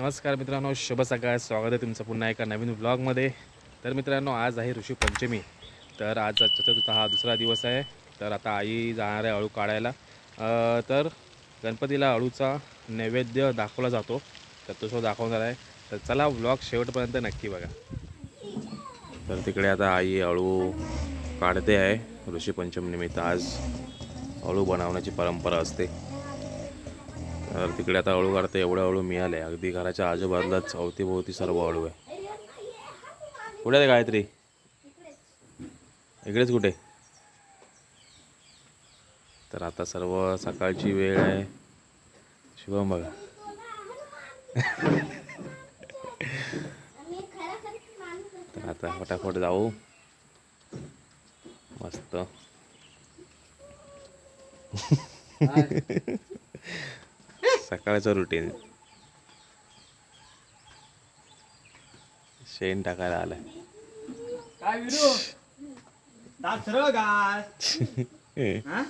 नमस्कार मित्रांनो शुभ सकाळ. स्वागत आहे तुमचं पुन्हा एका नवीन ब्लॉगमध्ये तर मित्रांनो आज आहे ऋषी पंचमी तर आज चतुर्थ हा दुसरा दिवस आहे. तर आता आई जाणार आहे अळू काढायला. तर गणपतीला अळूचा नैवेद्य दाखवला जातो. तर तो सुद्धा दाखवणार आहे. तर चला ब्लॉग शेवटपर्यंत नक्की बघा. तर तिकडे आता आई अळू काढते आहे. ऋषी पंचमीनिमित्त आज अळू बनवण्याची परंपरा असते. तर तिकडे आता अळू काढता एवढं अळू मिळाले. अगदी घराच्या आजूबाजूलाच अवतीभोवती सर्व अळू आहे. कुठे आहे गायत्री? इकडेच कुठे? तर आता सर्व सकाळची वेळ आहे. शुभम बघा. तर आता फटाफट जाऊ. मस्त. सकाळचं रुटीन शेण टाकायला आलाय. काय विरू दात सरळ घास. हा?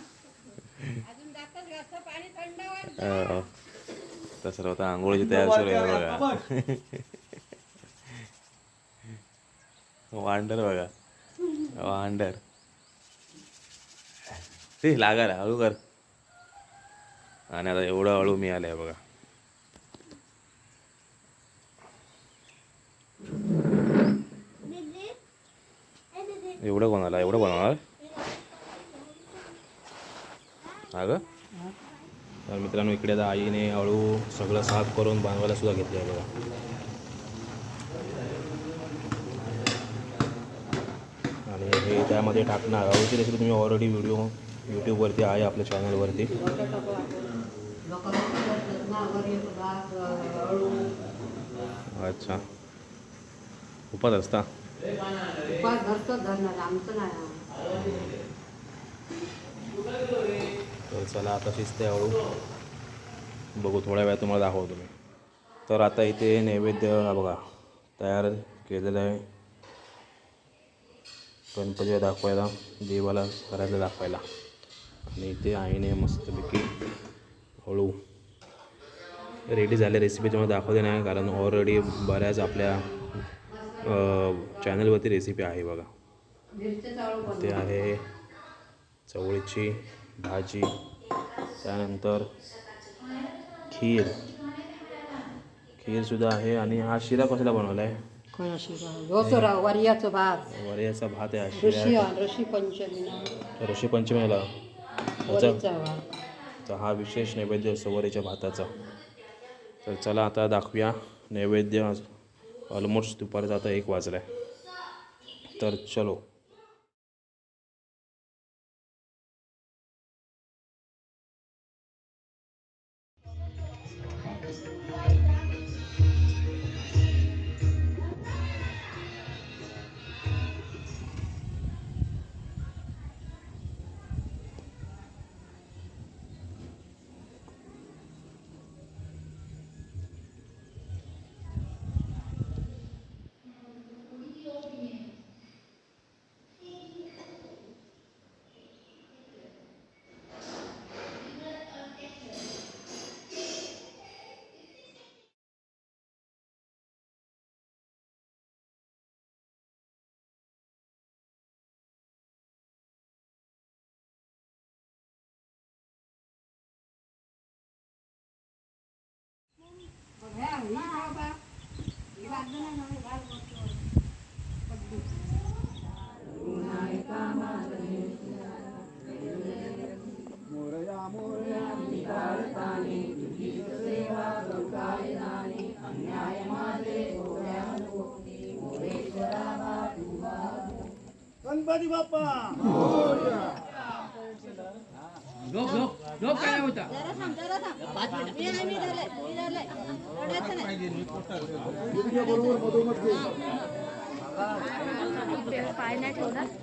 अं, तर सर्व आता आंघोळीची तयार सुरू आहे बघ. वांडर बघा. वांडर. ते लागायला हळू कर. आणि आता एवढं हळू आहे बघा. एवढं कोणाला एवढं बनवणार? अगं तर मित्रांनो इकडे आता आईने हळू सगळं साफ करून बांधवायला सुद्धा घेतलं आहे बघा. आणि हे त्यामध्ये टाकणार. अळूची रेसिपी तुम्ही ऑलरेडी व्हिडिओ यूट्यूबवरती आहे आपल्या चॅनलवरती अच्छा. उपास असता? उपास धरतोच धरणार आमचं नाही तर चला आता शिजते हळू. बघू थोड्या वेळात तुम्हाला दाखवतो मी. तर आता इथे नैवेद्य बघा तयार केलेलं आहे. गणपतीला दाखवायला देवाला घरातलं दाखवायला. आणि इथे आईने मस्तपैकी हळू. रेडी झाले रेसिपी तुम्हाला दाखवते नाही कारण ऑलरेडी बऱ्याच आपल्या चॅनलवरती रेसिपी आहे बघा. ते आहे चवळीची भाजी त्यानंतर खीर. खीरसुद्धा आहे आणि हा शिरा कसला बनवला? आहे वरियाचं भात. आहे ऋषी पंचमीला. तर हा विशेष नैवेद्य असतो वरीच्या भाताचा. तर चला आता दाखवूया. नैवेद्य ऑलमोस्ट दुपारचा आता एक वाजला आहे तर चलो. Gracias.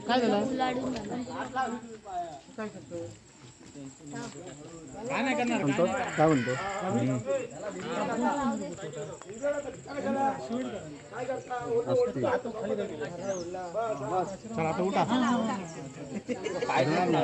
काय झालं लाडून झाला? काय नाही करणार काय नाही. काय म्हणतो? चला आता उठा. पांडुरंगा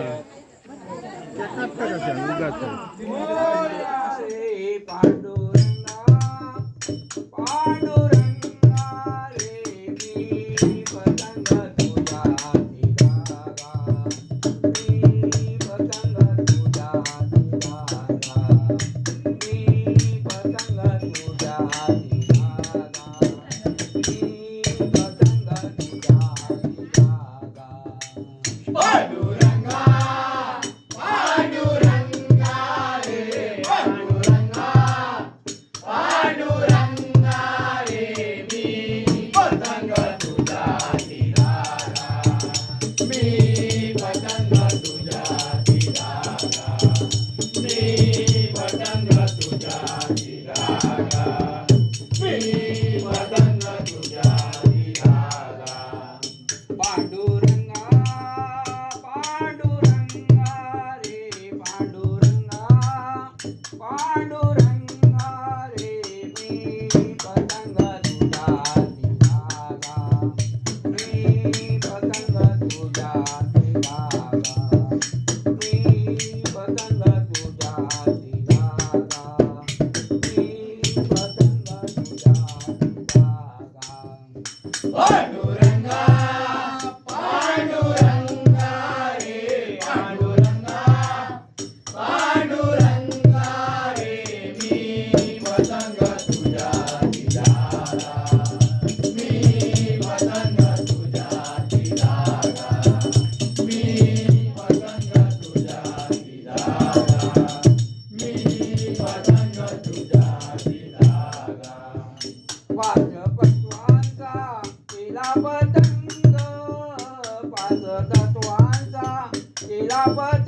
पाच तत्वांचा केला पतंग पाच तत्वांचा केला पतंग.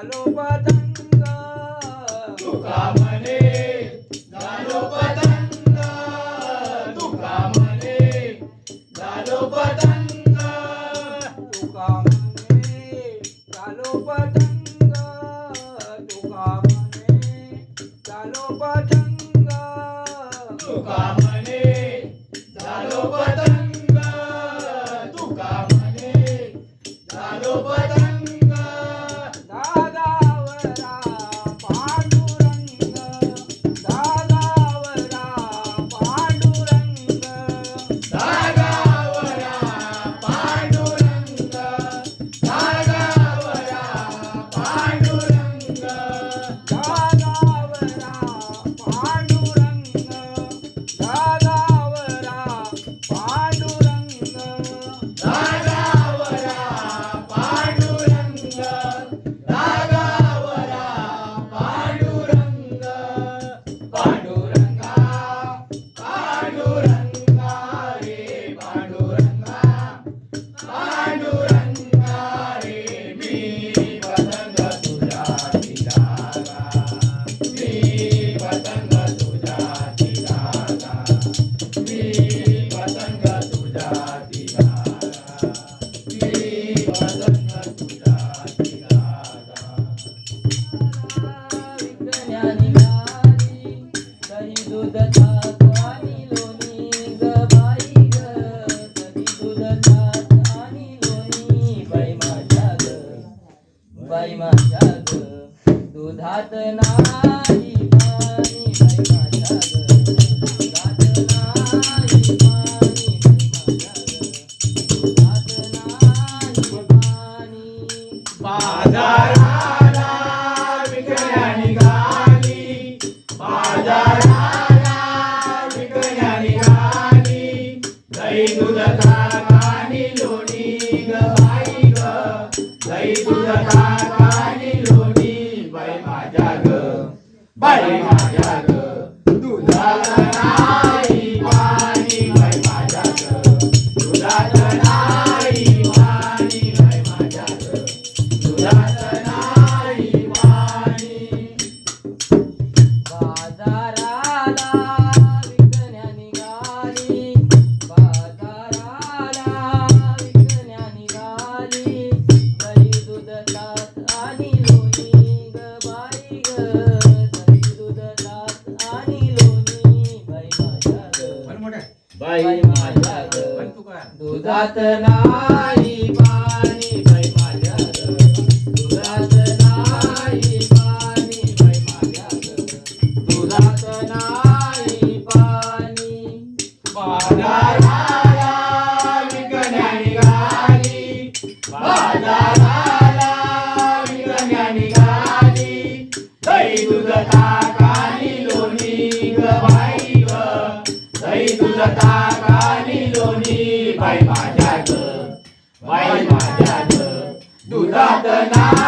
Kalopatanga. Tukapa. दुरात नाही पाणी बाई माझ्या दुरात नाही पाणी. बाई माझ्या दुरात नाही पाणी बाजाराला विकण्या निघाली बाजाराला विकण्या निघाली लोणी ग बाई verdad.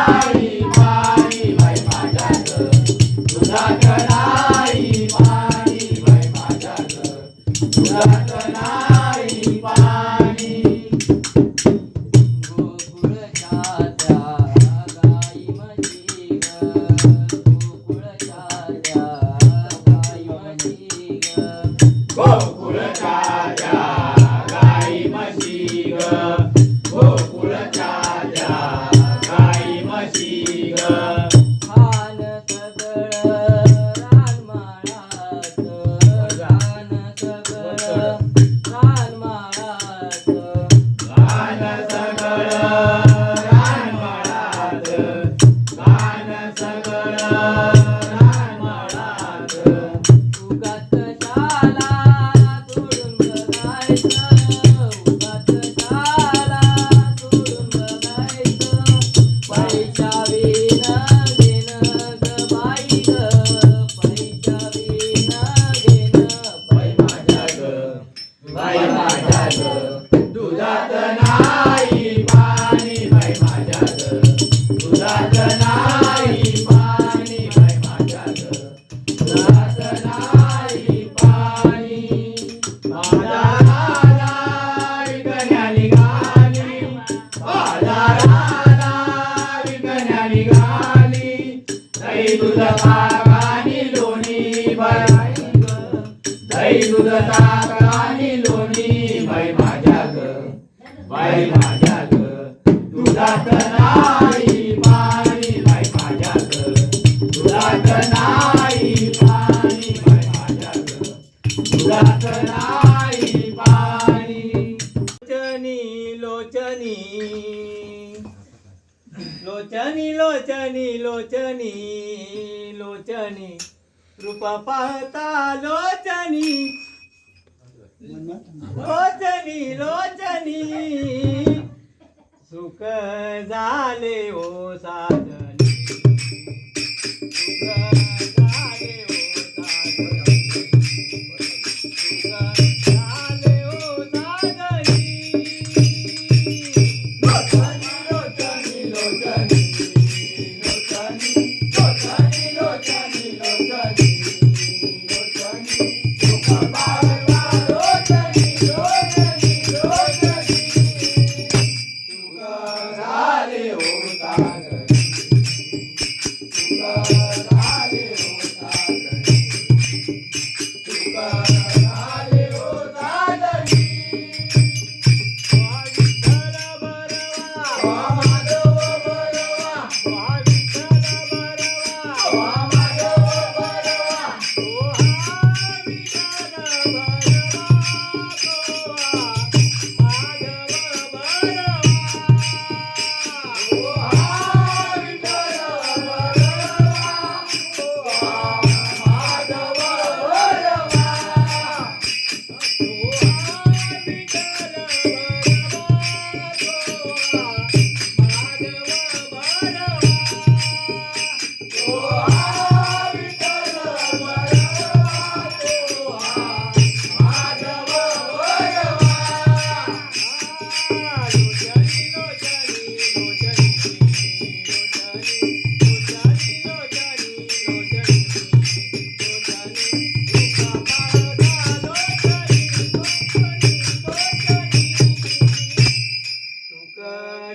लोचनी लोचनी लोचनी लोचनी. रूपा पाहता लोचनी. लोचनी लोचनी. सुख झाले हो ओ साधनी. सुख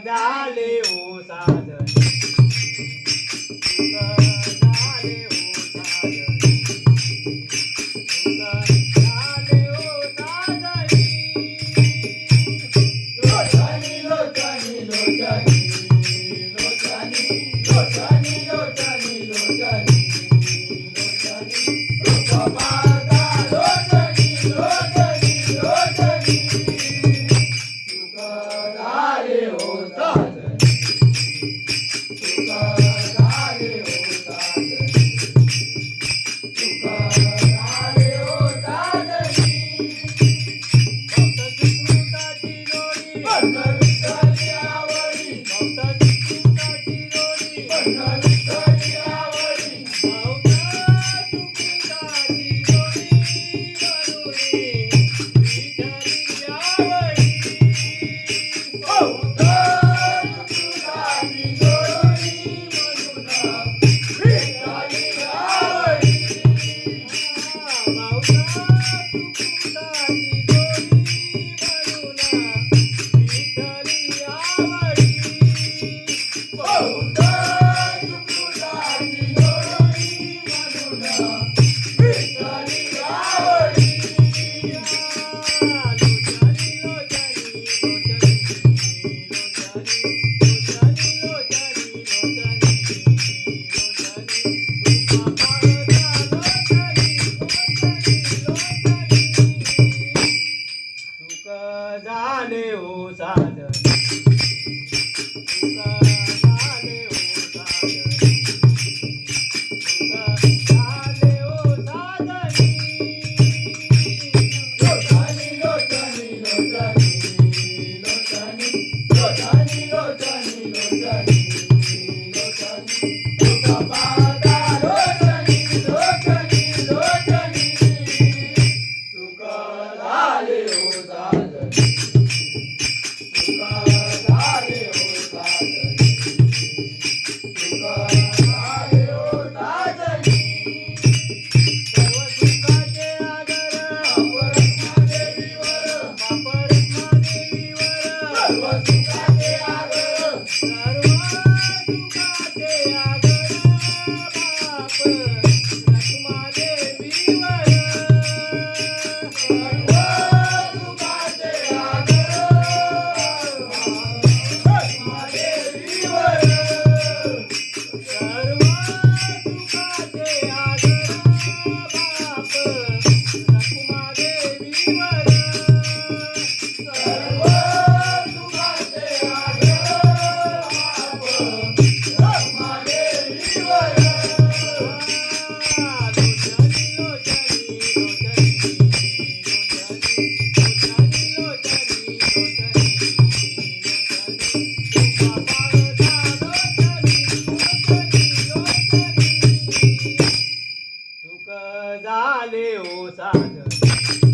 大里乌沙人没有啥的